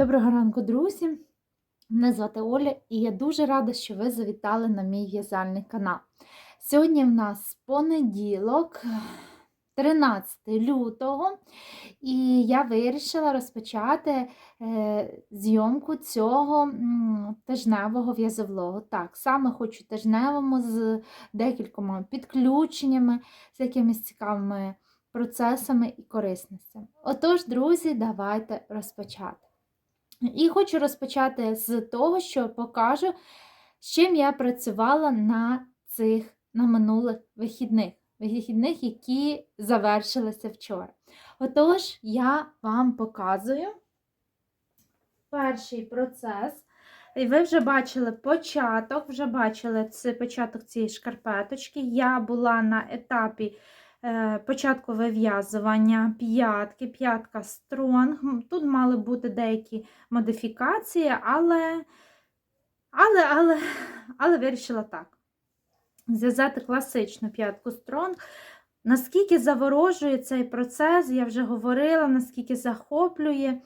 Доброго ранку, друзі! Мене звати Оля і я дуже рада, що ви завітали на мій в'язальний канал. Сьогодні в нас понеділок, 13 лютого, і я вирішила розпочати е, зйомку цього тижневого в'язовлогу. Так, саме хочу тижневому з декількома підключеннями, з якимись цікавими процесами і корисностями. Отож, друзі, давайте розпочати. І хочу розпочати з того, що покажу, з чим я працювала на цих на минулих вихідних, вихідних, які завершилися вчора. Отож, я вам показую перший процес. І ви вже бачили початок, вже бачили це початок цієї шкарпеточки. Я була на етапі початку вив'язування п'ятки, п'ятка стронг. Тут мали бути деякі модифікації, але, але, але, але вирішила так. Зв'язати класичну п'ятку стронг. Наскільки заворожує цей процес, я вже говорила, наскільки захоплює.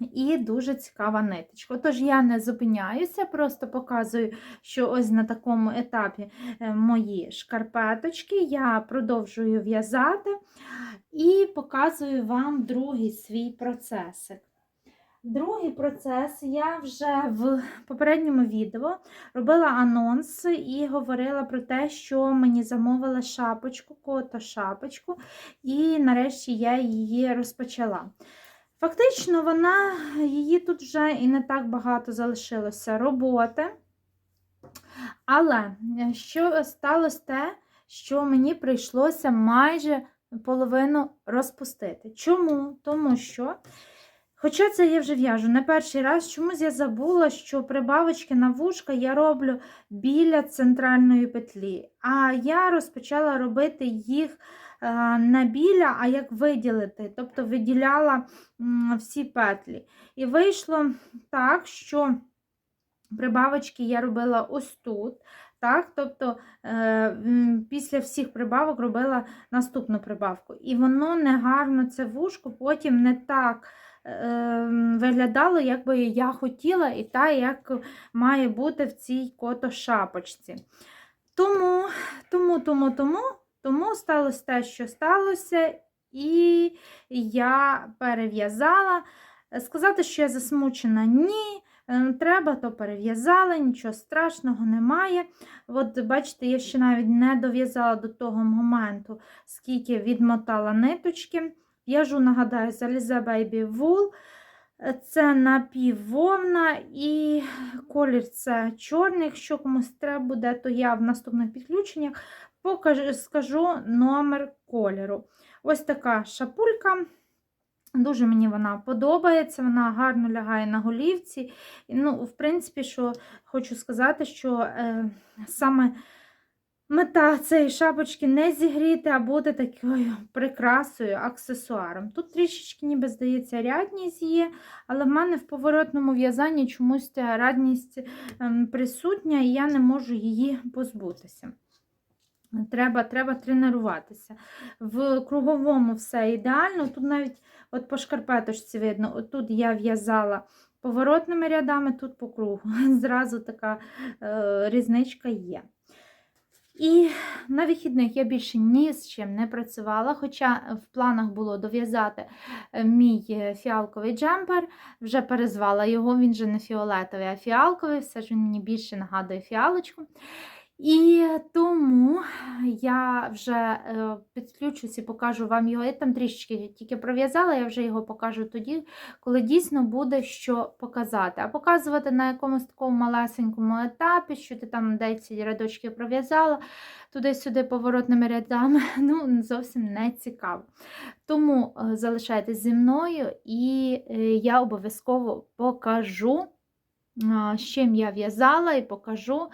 І дуже цікава ниточка. Тож я не зупиняюся, просто показую, що ось на такому етапі е, мої шкарпеточки. Я продовжую в'язати і показую вам другий свій процесик. Другий процес я вже в попередньому відео робила анонс і говорила про те, що мені замовили шапочку, кото шапочку, і нарешті я її розпочала. Фактично, вона, її тут вже і не так багато залишилося роботи. Але що сталося те, що мені прийшлося майже половину розпустити. Чому? Тому що, хоча це я вже в'яжу не перший раз, чомусь я забула, що прибавочки на вушка я роблю біля центральної петлі. А я розпочала робити їх не біля, а як виділити, тобто виділяла всі петлі. І вийшло так, що прибавочки я робила ось тут. Так, Тобто е, після всіх прибавок робила наступну прибавку. І воно негарно це вушко потім не так е, виглядало, як би я хотіла, і так, як має бути в цій кото-шапочці. Тому, тому, тому, тому тому сталося те, що сталося, і я перев'язала. Сказати, що я засмучена, ні. Е, треба, то перев'язала, нічого страшного немає. От, бачите, я ще навіть не дов'язала до того моменту, скільки відмотала ниточки. В'яжу, нагадаю, Alize Baby Wool. Це напіввовна і колір це чорний. Якщо комусь треба буде, то я в наступних підключеннях покажу, скажу номер кольору. Ось така шапулька. Дуже мені вона подобається, вона гарно лягає на голівці. Ну, В принципі, що хочу сказати, що е, саме мета цієї шапочки не зігріти, а бути такою прикрасою, аксесуаром. Тут трішечки, ніби здається, рядність є, але в мене в поворотному в'язанні чомусь ця радність е, присутня, і я не можу її позбутися. Треба треба тренуватися. В круговому все ідеально. Тут навіть от по шкарпеточці видно, от тут я в'язала поворотними рядами, тут по кругу. Зразу така е, різничка є. І на вихідних я більше ні з чим не працювала, хоча в планах було дов'язати е, мій е, фіалковий джемпер, вже перезвала його, він же не фіолетовий, а фіалковий, все ж він мені більше нагадує фіалочку. І тому я вже е, підключусь і покажу вам його. Я там трішечки тільки пров'язала, я вже його покажу тоді, коли дійсно буде що показати. А показувати на якомусь такому малесенькому етапі, що ти там деякі рядочки пров'язала, туди-сюди поворотними рядами, ну, зовсім не цікаво. Тому е, залишайтесь зі мною, і е, я обов'язково покажу, з чим я в'язала, і покажу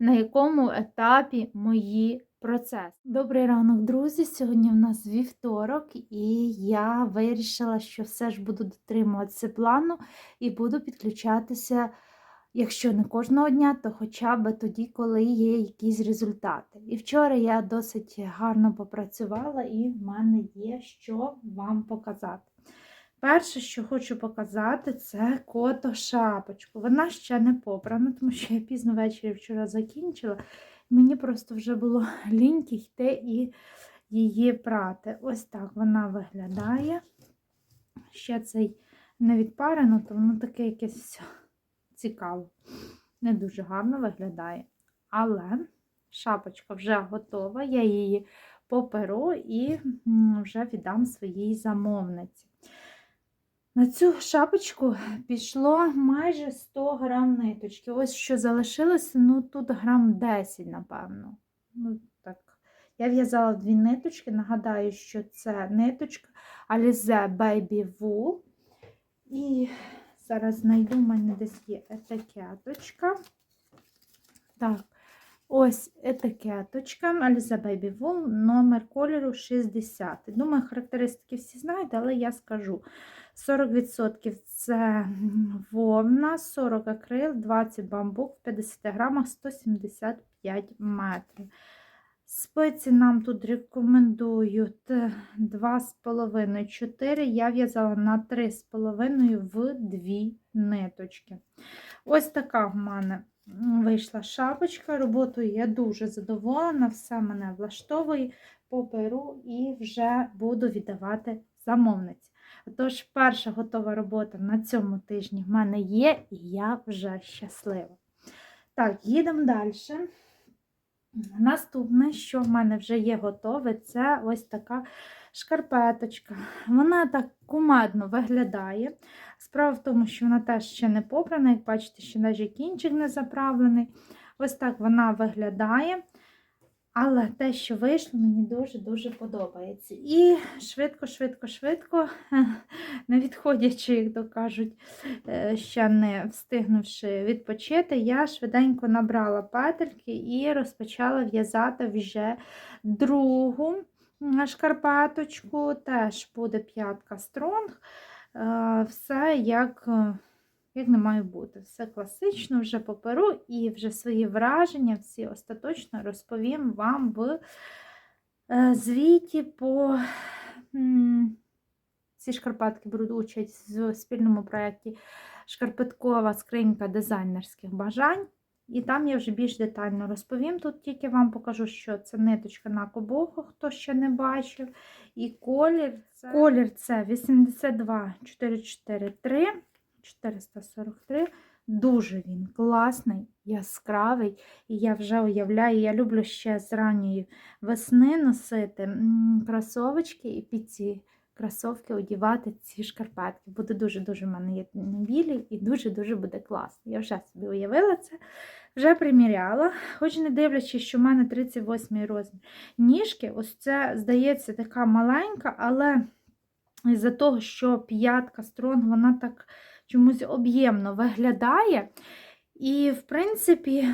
на якому етапі мої процеси. Добрий ранок, друзі! Сьогодні в нас вівторок, і я вирішила, що все ж буду дотримуватися плану і буду підключатися. Якщо не кожного дня, то хоча б тоді, коли є якісь результати. І вчора я досить гарно попрацювала, і в мене є що вам показати. Перше, що хочу показати, це кото шапочку. Вона ще не попрана, тому що я пізно ввечері вчора закінчила. Мені просто вже було ліньки йти і її прати. Ось так вона виглядає. Ще цей не відпарено, то воно таке якесь все цікаве. Не дуже гарно виглядає. Але шапочка вже готова, я її поперу і вже віддам своїй замовниці. На цю шапочку пішло майже 100 грам ниточки. Ось що залишилося, ну тут грам 10, напевно. Ну, так. Я в'язала дві ниточки. Нагадаю, що це ниточка Alize Baby Wool. І зараз знайду, в мене десь є етикеточка. Так, ось етикеточка Alize Baby Wool, номер кольору 60. Думаю, характеристики всі знаєте, але я скажу. 40% це вовна, 40 акрил, 20 бамбук, в 50 грамах 175 метрів. Спиці нам тут рекомендують 2,5-4. Я в'язала на 3,5 в 2 ниточки. Ось така в мене вийшла шапочка. Роботою я дуже задоволена, все мене влаштовує, поперу і вже буду віддавати замовниці. Тож, перша готова робота на цьому тижні в мене є, і я вже щаслива. Так, їдемо далі. Наступне, що в мене вже є готове, це ось така шкарпеточка. Вона так кумедно виглядає. Справа в тому, що вона теж ще не попрана, як бачите, ще навіть кінчик не заправлений. Ось так вона виглядає. Але те, що вийшло, мені дуже-дуже подобається. І швидко, швидко, швидко, не відходячи, як то кажуть, е, ще не встигнувши відпочити, я швиденько набрала петельки і розпочала в'язати вже другу шкарпеточку. Теж буде п'ятка стронг. Е, Все як. е, як не має бути. Все класично, вже поперу, і вже свої враження, всі остаточно розповім вам в е, звіті по ці шкарпетки беруть участь в спільному проєкті Шкарпеткова скринька дизайнерських бажань. І там я вже більш детально розповім. Тут тільки вам покажу, що це ниточка на кобоху, хто ще не бачив. І колір це, колір це 82 443. 443. Дуже він класний, яскравий. І я вже уявляю, я люблю ще з ранньої весни носити кросовочки і під ці кросовки одягати ці шкарпетки. Буде дуже-дуже в мене є білі і дуже-дуже буде класно. Я вже собі уявила це, вже приміряла, хоч не дивлячись, що в мене 38 розмір. Ніжки, ось це, здається, така маленька, але із-за того, що п'ятка стронг, вона так чомусь об'ємно виглядає. І, в принципі,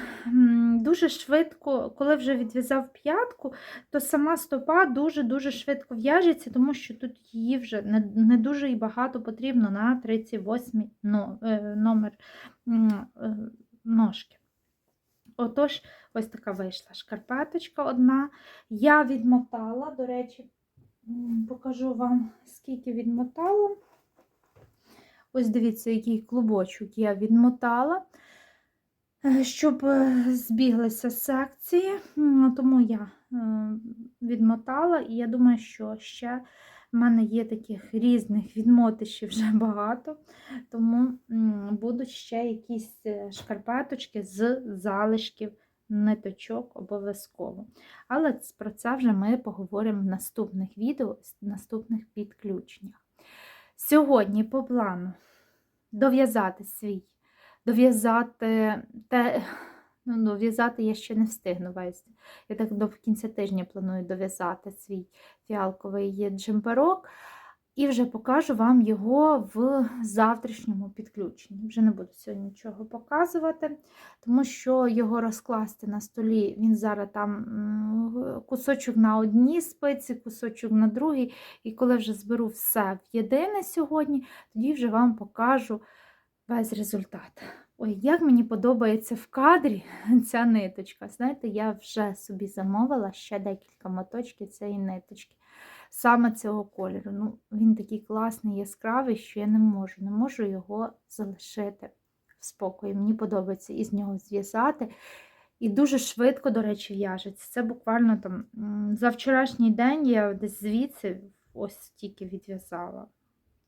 дуже швидко, коли вже відв'язав п'ятку, то сама стопа дуже-дуже швидко в'яжеться, тому що тут її вже не, дуже і багато потрібно на 38 но, е, номер е, ножки. Отож, ось така вийшла шкарпеточка одна. Я відмотала, до речі, покажу вам, скільки відмотала. Ось дивіться, який клубочок я відмотала, щоб е, збіглися секції. Тому я е, відмотала, і я думаю, що ще в мене є таких різних відмотищів вже багато, тому будуть ще якісь е, шкарпеточки з залишків ниточок обов'язково. Але про це вже ми поговоримо в наступних відео, в наступних підключеннях. Сьогодні по плану дов'язати свій, дов'язати те, ну, дов'язати я ще не встигну весь. Я так до кінця тижня планую дов'язати свій фіалковий джемперок. І вже покажу вам його в завтрашньому підключенні. Вже не буду сьогодні нічого показувати, тому що його розкласти на столі, він зараз там кусочок на одній спиці, кусочок на другій. І коли вже зберу все в єдине сьогодні, тоді вже вам покажу весь результат. Ой, як мені подобається в кадрі ця ниточка. Знаєте, я вже собі замовила ще декілька моточків цієї ниточки. саме цього кольору. Ну, Він такий класний, яскравий, що я не можу, не можу його залишити в спокої. Мені подобається із нього зв'язати. І дуже швидко, до речі, в'яжеться. Це буквально там за вчорашній день я десь звідси ось тільки відв'язала.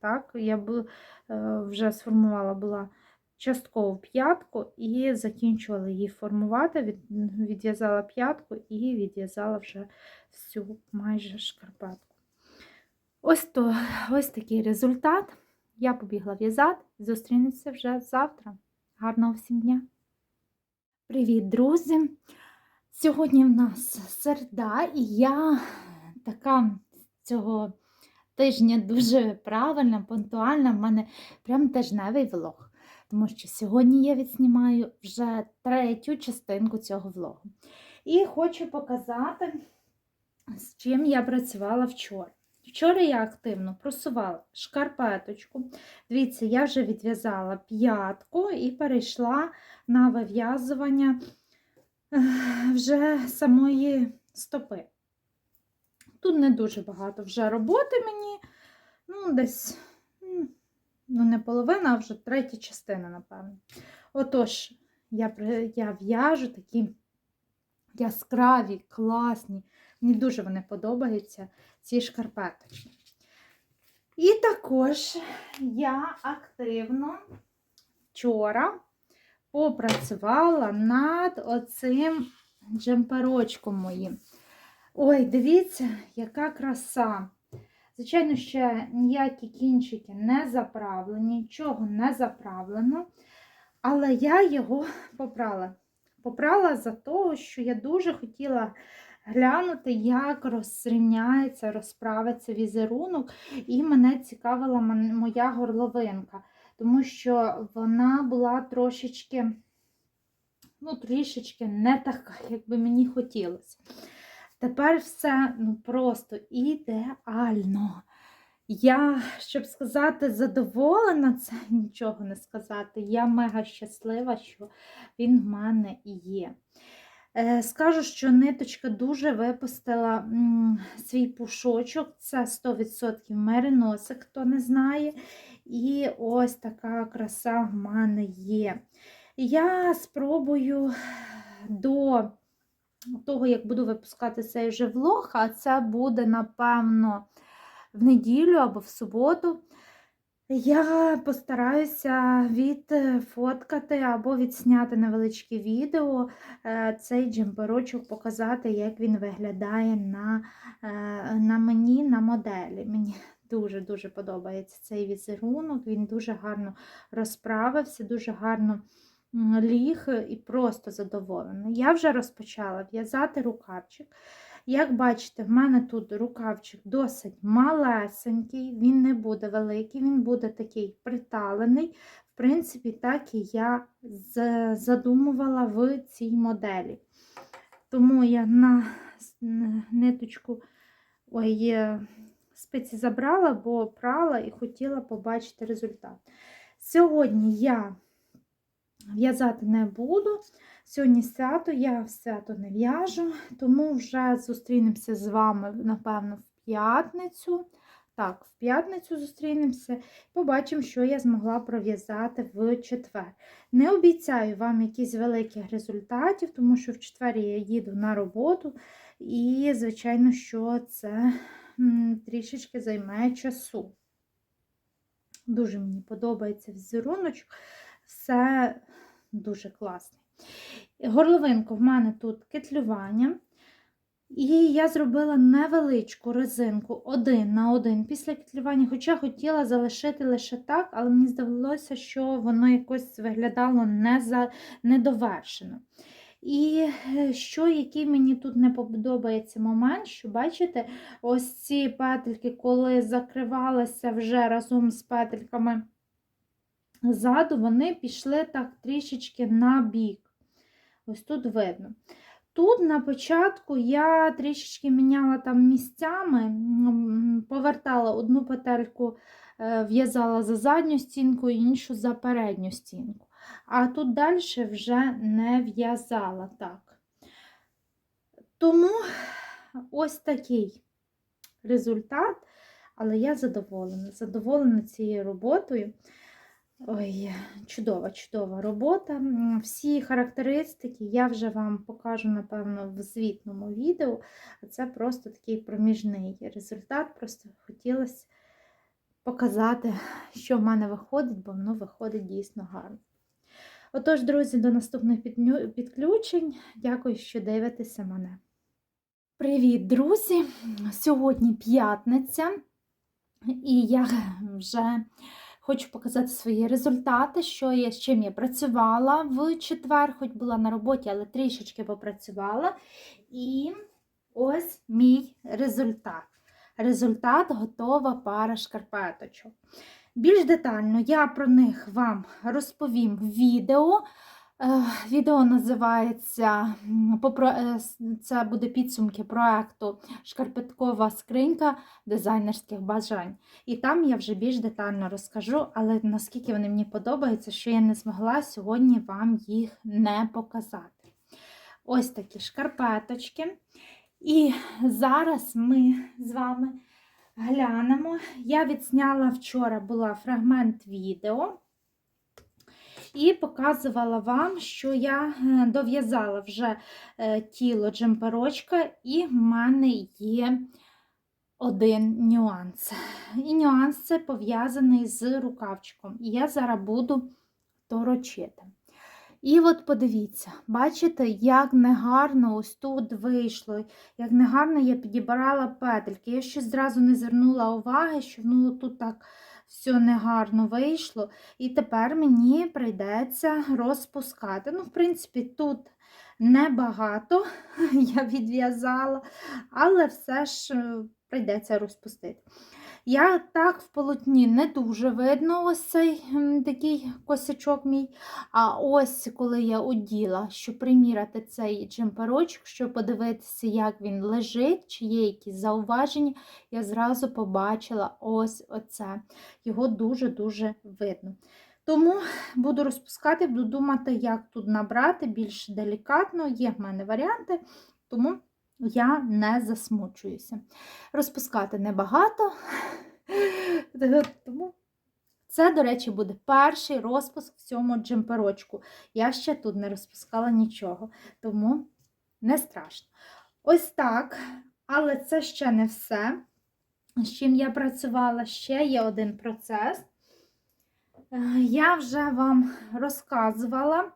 Так, я б, е, вже сформувала була частково п'ятку і закінчувала її формувати, від, відв'язала п'ятку і відв'язала вже всю майже шкарпетку. Ось, то, ось такий результат. Я побігла в'язати. Зустрінемося вже завтра. Гарного всім дня! Привіт, друзі! Сьогодні в нас середа, і я така цього тижня дуже правильна, пунктуальна. В мене прям тижневий влог. Тому що сьогодні я відснімаю вже третю частинку цього влогу. І хочу показати, з чим я працювала вчора. Вчора я активно просувала шкарпеточку. Дивіться, я вже відв'язала п'ятку і перейшла на вив'язування е, вже самої стопи. Тут не дуже багато вже роботи мені, ну, десь, ну, не половина, а вже третя частина, напевно. Отож, я, я в'яжу такі яскраві, класні. Мені дуже вони подобаються, ці шкарпеточки. І також я активно вчора попрацювала над оцим джемперочком моїм. Ой, дивіться, яка краса. Звичайно, ще ніякі кінчики не заправлені, нічого не заправлено, але я його попрала. Попрала за того, що я дуже хотіла глянути, як розрівняється, розправиться візерунок, і мене цікавила моя горловинка, тому що вона була трошечки, ну, трішечки не така, як би мені хотілося. Тепер все ну, просто ідеально. Я, щоб сказати, задоволена, це нічого не сказати. Я мега щаслива, що він в мене є. Е, Скажу, що ниточка дуже випустила свій пушочок, це 100% мериносик, хто не знає. І ось така краса в мене є. Я спробую до того, як буду випускати цей вже влог, а це буде, напевно, в неділю або в суботу. Я постараюся відфоткати або відсняти невеличке відео е, цей джемперочок, показати, як він виглядає на, е, на мені, на моделі. Мені дуже-дуже подобається цей візерунок, він дуже гарно розправився, дуже гарно ліг і просто задоволена. Я вже розпочала в'язати рукавчик. Як бачите, в мене тут рукавчик досить малесенький, він не буде великий, він буде такий приталений. В принципі, так і я задумувала в цій моделі. Тому я на ниточку ой, е, спиці забрала, бо прала і хотіла побачити результат. Сьогодні я в'язати не буду. Сьогодні свято, я в свято не в'яжу, тому вже зустрінемося з вами, напевно, в п'ятницю. Так, в п'ятницю зустрінемося, побачимо, що я змогла пров'язати в четвер. Не обіцяю вам якісь великих результатів, тому що в четвер я їду на роботу, і, звичайно, що це трішечки займе часу. Дуже мені подобається візеруночок, все дуже класне. Горловинку в мене тут кетлювання. І я зробила невеличку резинку один на один після кетлювання, хоча хотіла залишити лише так, але мені здалося, що воно якось виглядало не за, недовершено. І е, що, який мені тут не подобається момент, що бачите, ось ці петельки, коли закривалися вже разом з петельками ззаду, вони пішли так трішечки на бік. Ось тут видно. Тут на початку я трішечки міняла там місцями, повертала одну петельку, е, в'язала за задню стінку, іншу за передню стінку. А тут далі вже не в'язала так. Тому ось такий результат, але я задоволена. Задоволена цією роботою. Ой, чудова, чудова робота. Всі характеристики я вже вам покажу, напевно, в звітному відео. Це просто такий проміжний результат. Просто хотілося показати, що в мене виходить, бо воно виходить дійсно гарно. Отож, друзі, до наступних підключень. Дякую, що дивитеся мене. Привіт, друзі! Сьогодні п'ятниця, і я вже хочу показати свої результати, що я, з чим я працювала в четвер, хоч була на роботі, але трішечки попрацювала. І ось мій результат. Результат готова пара шкарпеточок. Більш детально я про них вам розповім в відео. Е, Відео називається м, «Попро- е, це буде підсумки проекту Шкарпеткова скринька дизайнерських бажань. І там я вже більш детально розкажу, але наскільки вони мені подобаються, що я не змогла сьогодні вам їх не показати. Ось такі шкарпеточки. І зараз ми з вами глянемо. Я відзняла вчора була фрагмент відео. І показувала вам, що я е, дов'язала вже е, тіло джемперочка, і в мене є один нюанс. І нюанс це пов'язаний з рукавчиком. І я зараз буду торочити. І от подивіться, бачите, як негарно ось тут вийшло, як негарно я підібрала петельки. Я ще зразу не звернула уваги, що ну, тут так все негарно вийшло. І тепер мені прийдеться розпускати. Ну, в принципі, тут небагато я відв'язала, але все ж е, прийдеться розпустити. Я так в полотні не дуже видно ось цей такий косячок мій. А ось коли я оділа, щоб приміряти цей джемперочок, щоб подивитися, як він лежить, чи є якісь зауваження, я зразу побачила ось оце. Його дуже-дуже видно. Тому буду розпускати, буду думати, як тут набрати більш делікатно. Є в мене варіанти, тому я не засмучуюся. Розпускати небагато, тому це, до речі, буде перший розпуск в цьому джемперочку. Я ще тут не розпускала нічого, тому не страшно. Ось так, але це ще не все. З чим я працювала, ще є один процес. Е, Я вже вам розказувала,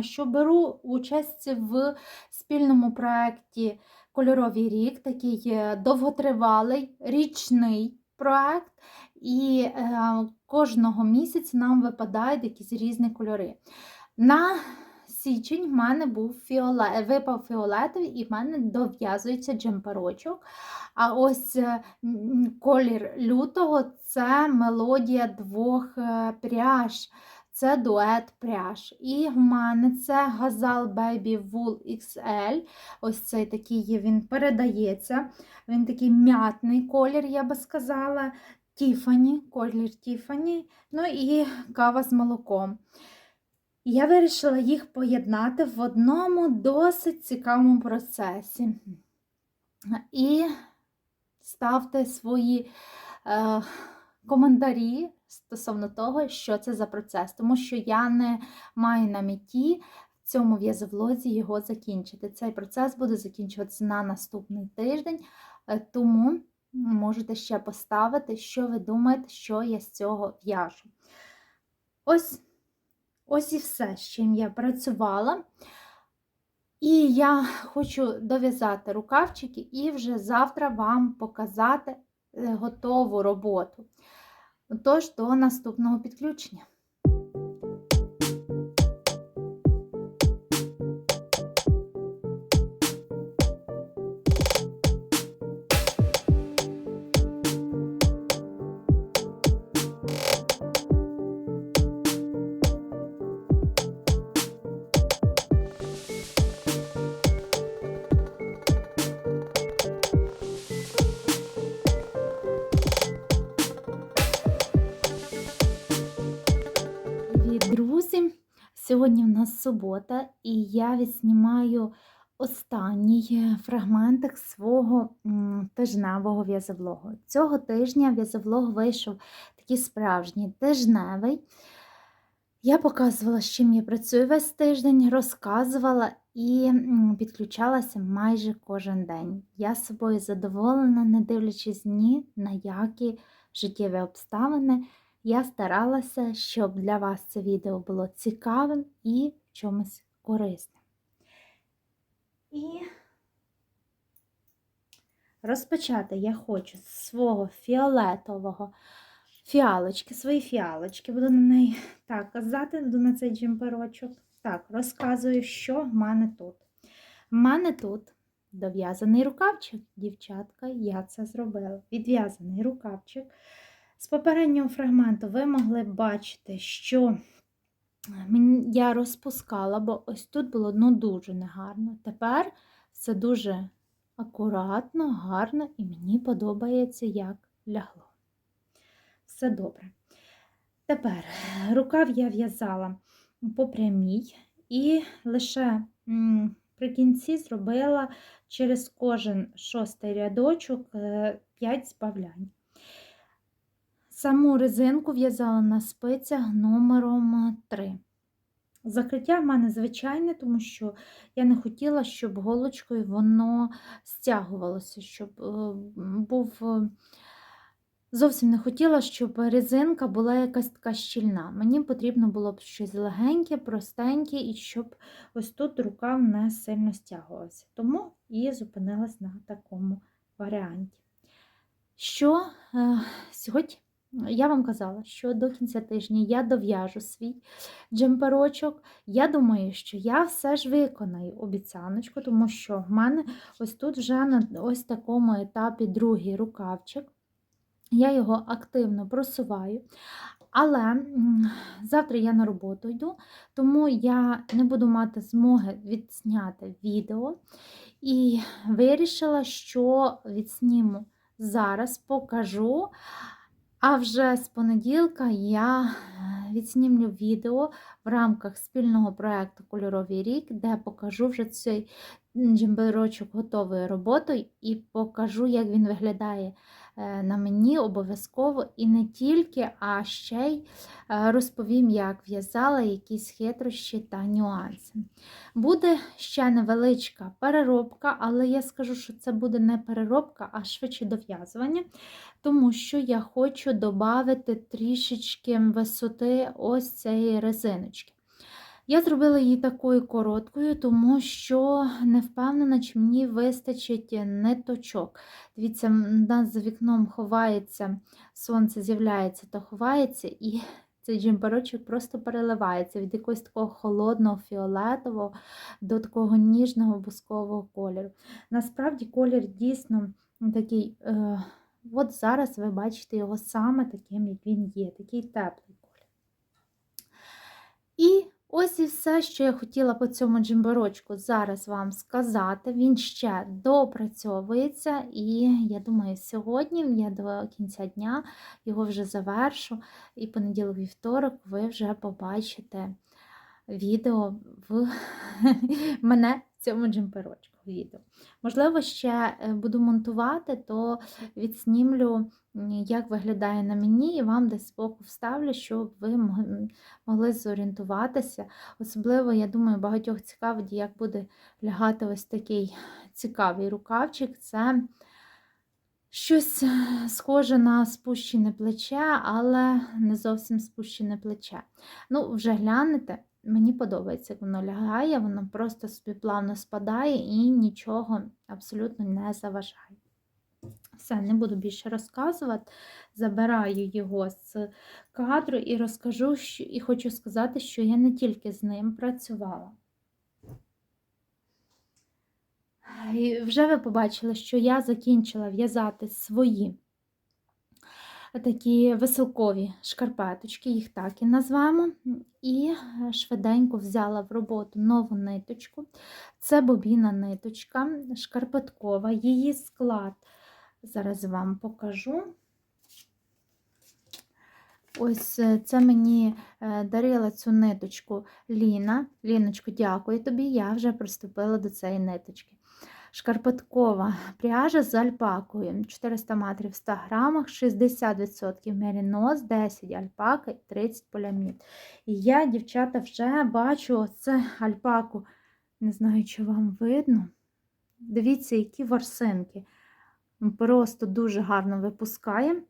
що беру участь в спільному проєкті Кольоровий рік, такий е, довготривалий річний проєкт, і е, кожного місяця нам випадають якісь різні кольори. На січень в мене був фіоле... випав фіолетовий, і в мене дов'язується джемперочок. А ось е, колір лютого це мелодія двох пряж. Це дует пряж. І в мене це Gazal Baby Wool XL. Ось цей такий є, він передається. Він такий м'ятний колір, я би сказала. Тіфані, колір Тіфані, ну і кава з молоком. Я вирішила їх поєднати в одному досить цікавому процесі. І ставте свої е, коментарі стосовно того, що це за процес, тому що я не маю на меті в цьому в'язовлозі його закінчити. Цей процес буде закінчуватися на наступний тиждень, е, тому можете ще поставити, що ви думаєте, що я з цього в'яжу. Ось, ось і все, з чим я працювала. І я хочу дов'язати рукавчики і вже завтра вам показати е, готову роботу. Тож, до наступного підключення. Сьогодні в нас субота, і я відснімаю останній фрагментик свого тижневого в'язовлогу. Цього тижня в'язовлог вийшов такий справжній тижневий. Я показувала, з чим я працюю весь тиждень, розказувала і підключалася майже кожен день. Я собою задоволена, не дивлячись ні на які життєві обставини. Я старалася, щоб для вас це відео було цікавим і в чомусь корисним. І розпочати я хочу з свого фіолетового фіалочки, свої фіалочки. Буду на неї так казати, буду на цей джемперочок. Так, розказую, що в мене тут. В мене тут дов'язаний рукавчик, дівчатка, я це зробила. Відв'язаний рукавчик. З попереднього фрагменту ви могли бачити, що я розпускала, бо ось тут було ну, дуже негарно. Тепер все дуже акуратно, гарно, і мені подобається, як лягло. Все добре. Тепер рукав я в'язала по прямій і лише при кінці зробила через кожен шостий рядочок 5 збавлянь. Саму резинку в'язала на спицях номером 3. Закриття в мене звичайне, тому що я не хотіла, щоб голочкою воно стягувалося, щоб е, був. е, Зовсім не хотіла, щоб резинка була якась така щільна. Мені потрібно було б щось легеньке, простеньке, і щоб ось тут рукав не сильно стягувався. Тому і зупинилась на такому варіанті. Що е, сьогодні я вам казала, що до кінця тижня я дов'яжу свій джемперочок. Я думаю, що я все ж виконаю обіцяночку, тому що в мене ось тут вже на ось такому етапі другий рукавчик. Я його активно просуваю. Але завтра я на роботу йду, тому я не буду мати змоги відзняти відео. І вирішила, що відсніму зараз, покажу. А вже з понеділка я е, відснімлю відео в рамках спільного проєкту Кольоровий рік, де покажу вже цей джемберочок готовою роботою і покажу, як він виглядає на мені обов'язково і не тільки, а ще й е, розповім, як в'язала якісь хитрощі та нюанси. Буде ще невеличка переробка, але я скажу, що це буде не переробка, а швидше дов'язування, тому що я хочу додати трішечки висоти ось цієї резиночки. Я зробила її такою короткою, тому що не впевнена, чи мені вистачить ниточок. Дивіться, у нас за вікном ховається, сонце з'являється та ховається, і цей джемперочок просто переливається від якогось такого холодного фіолетового до такого ніжного бускового кольору. Насправді колір дійсно такий, е, от зараз ви бачите його саме таким, як він є, такий теплий колір. І Ось і все, що я хотіла по цьому джимборочку зараз вам сказати. Він ще допрацьовується, і я думаю, сьогодні я до кінця дня його вже завершу, і понеділок вівторок ви вже побачите відео в мене в цьому джемперочку. Відео. Можливо, ще е, буду монтувати, то відснімлю, як виглядає на мені, і вам десь збоку вставлю, щоб ви могли зорієнтуватися. Особливо, я думаю, багатьох цікавить, як буде лягати ось такий цікавий рукавчик. Це щось схоже на спущене плече, але не зовсім спущене плече. Ну, вже глянете. Мені подобається, як воно лягає, воно просто собі плавно спадає і нічого абсолютно не заважає. Все, не буду більше розказувати. Забираю його з кадру і розкажу, що, і хочу сказати, що я не тільки з ним працювала. І вже ви побачили, що я закінчила в'язати свої такі веселкові шкарпеточки, їх так і назвемо. І швиденько взяла в роботу нову ниточку. Це бобіна ниточка, шкарпеткова, її склад. Зараз вам покажу. Ось е, це мені е, дарила цю ниточку Ліна. Ліночко, дякую тобі. Я вже приступила до цієї ниточки. Шкарпеткова пряжа з альпакою. 400 метрів в 100 грамах, 60% мерінос, 10 альпака і 30 поліамід. І я, дівчата, вже бачу це альпаку. Не знаю, чи вам видно. Дивіться, які ворсинки. Просто дуже гарно випускає.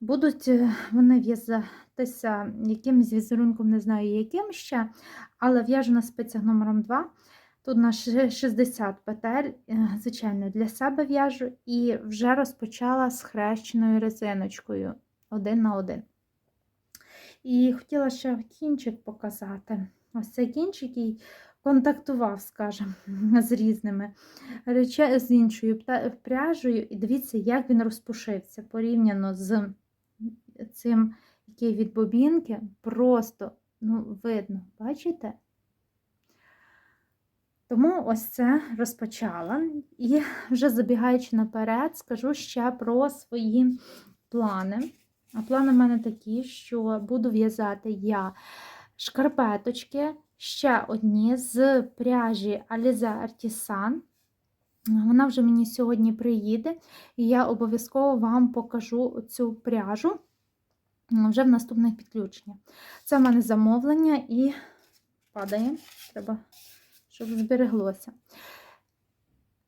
Будуть е, вони в'язатися якимось візерунком, не знаю яким ще, але в'яжу на спицях номером 2. Тут на ше- 60 петель, е, звичайно, для себе в'яжу і вже розпочала з хрещеною резиночкою один на один. І хотіла ще кінчик показати. Ось цей кінчик, який контактував, скажімо, з різними рече, з іншою пряжею. І дивіться, як він розпушився порівняно з цим, який від бобінки, просто ну, видно, бачите? Тому ось це розпочала. І вже забігаючи наперед, скажу ще про свої плани. А плани в мене такі, що буду в'язати я шкарпеточки, ще одні з пряжі Alize Artisan. Вона вже мені сьогодні приїде, і я обов'язково вам покажу цю пряжу вже в наступних підключеннях. Це в мене замовлення і падає. Треба, щоб збереглося.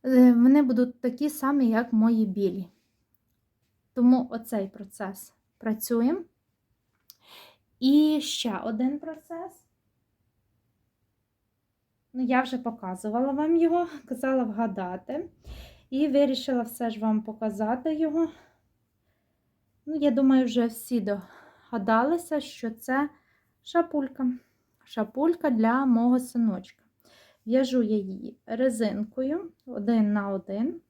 Е, Вони будуть такі самі, як мої білі. Тому оцей процес працюємо. І ще один процес. Ну, я вже показувала вам його, казала вгадати. І вирішила все ж вам показати його. Ну, я думаю, вже всі догадалися, що це шапулька. Шапулька для мого синочка. В'яжу я її резинкою один на один.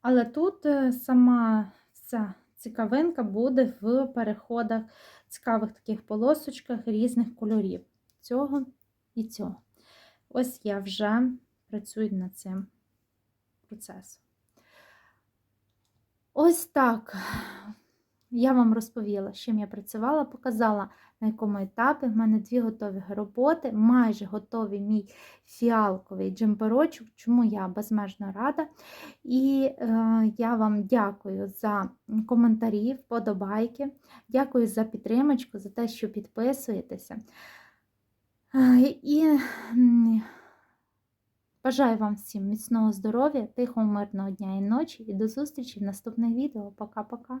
Але тут е, сама ця цікавинка буде в переходах, цікавих таких полосочках різних кольорів. Цього і цього. Ось я вже працюю над цим процесом. Ось так. Я вам розповіла, з чим я працювала, показала, на якому етапі. В мене дві готові роботи, майже готовий мій фіалковий джемперочок, чому я безмежно рада. І е, я вам дякую за коментарі, вподобайки, дякую за підтримочку, за те, що підписуєтеся. Е, І бажаю вам всім міцного здоров'я, тихого, мирного дня і ночі, і до зустрічі в наступних відео. Пока-пока.